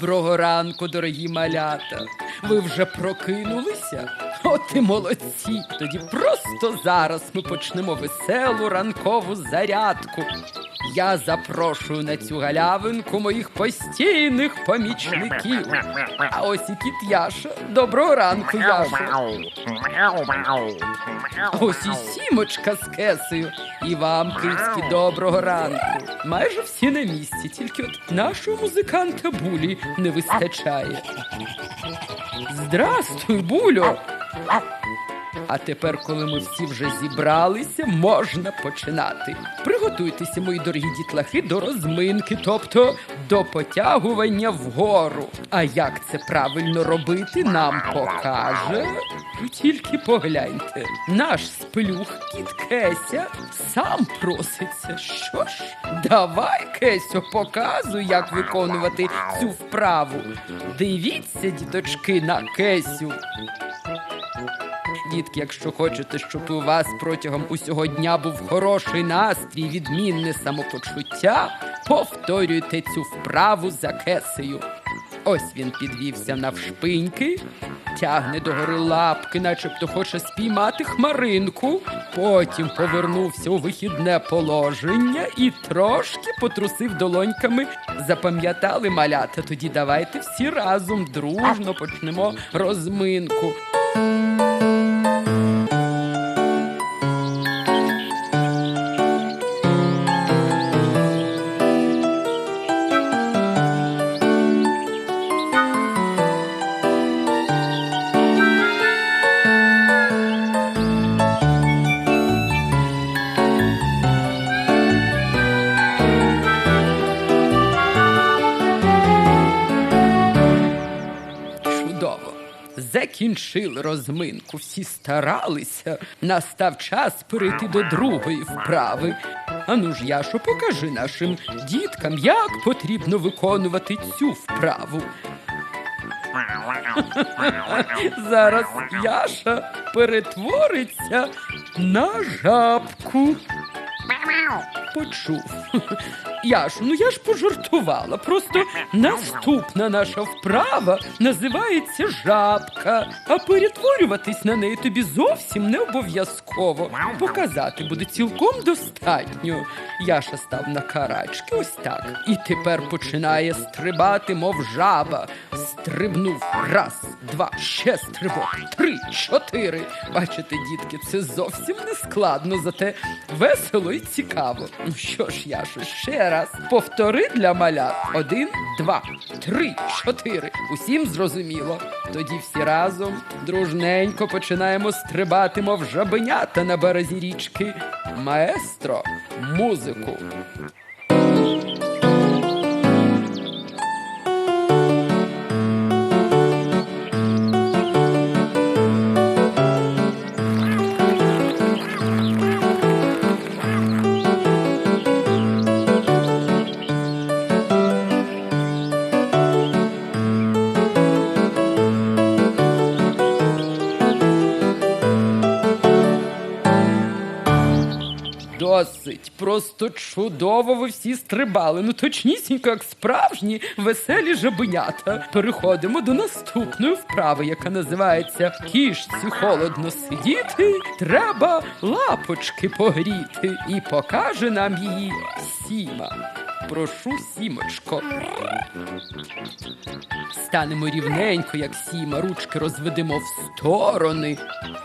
Доброго ранку, дорогі малята. Ви вже прокинулися? От і молодці. Тоді просто зараз ми почнемо веселу ранкову зарядку. Я запрошую на цю галявинку моїх постійних помічників. А ось і кіт Яша. Доброго ранку, Яша. Ось і сімочка з кесею. І вам, кицьки, доброго ранку. Майже всі на місці, тільки от нашого музиканта Булі не вистачає. Здрастуй, Булю! А тепер, коли ми всі вже зібралися, можна починати. Приготуйтеся, мої дорогі дітлахи, до розминки, тобто до потягування вгору. А як це правильно робити, нам покаже. Тільки погляньте, наш спелюх кіт Кеся сам проситься. Що ж, давай, Кесю, показуй, як виконувати цю вправу. Дивіться, діточки, на Кесю. Дітки, якщо хочете, щоб у вас протягом усього дня був хороший настрій, відмінне самопочуття, повторюйте цю вправу за кесею. Ось він підвівся навшпиньки, тягне догори лапки, начебто хоче спіймати хмаринку. Потім повернувся у вихідне положення і трошки потрусив долоньками. Запам'ятали малята. Тоді давайте всі разом дружно почнемо розминку. Закінчили розминку, всі старалися. Настав час перейти до другої вправи. Ану ж, Яшо, покажи нашим діткам, як потрібно виконувати цю вправу. Зараз Яша перетвориться на жабку. Почув. Яшу, ну я ж пожартувала. Просто наступна наша вправа називається жабка. А перетворюватись на неї тобі зовсім не обов'язково. Показати буде цілком достатньо. Яша став на карачки, ось так. І тепер починає стрибати, мов жаба. Стрибнув раз, два, ще стрибок, три, чотири. Бачите, дітки, це зовсім не складно, зате весело і цікаво. Ну що ж, Яшо, ще раз повтори для малят. Один, два, три, чотири. Усім зрозуміло. Тоді всі разом дружненько починаємо стрибати, мов жабенята на березі річки. Маестро, музику. Досить, просто чудово ви всі стрибали. Ну точнісінько, як справжні веселі жабенята. Переходимо до наступної вправи, яка називається Кішці холодно сидіти, треба лапочки погріти. І покаже нам її Сіма. Прошу, сімочко. Станемо рівненько, як сіма, ручки розведемо в сторони,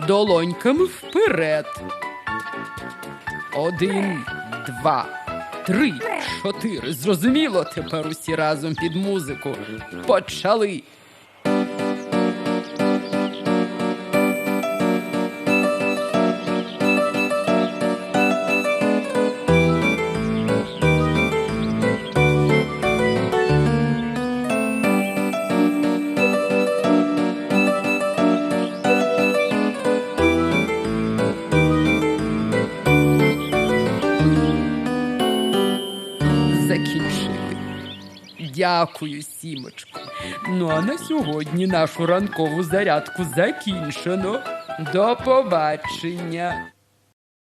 долоньками вперед. Один, два, три, чотири. Зрозуміло тепер усі разом під музику. Почали. Дякую, сімочко. Ну а на сьогодні нашу ранкову зарядку закінчено. До побачення.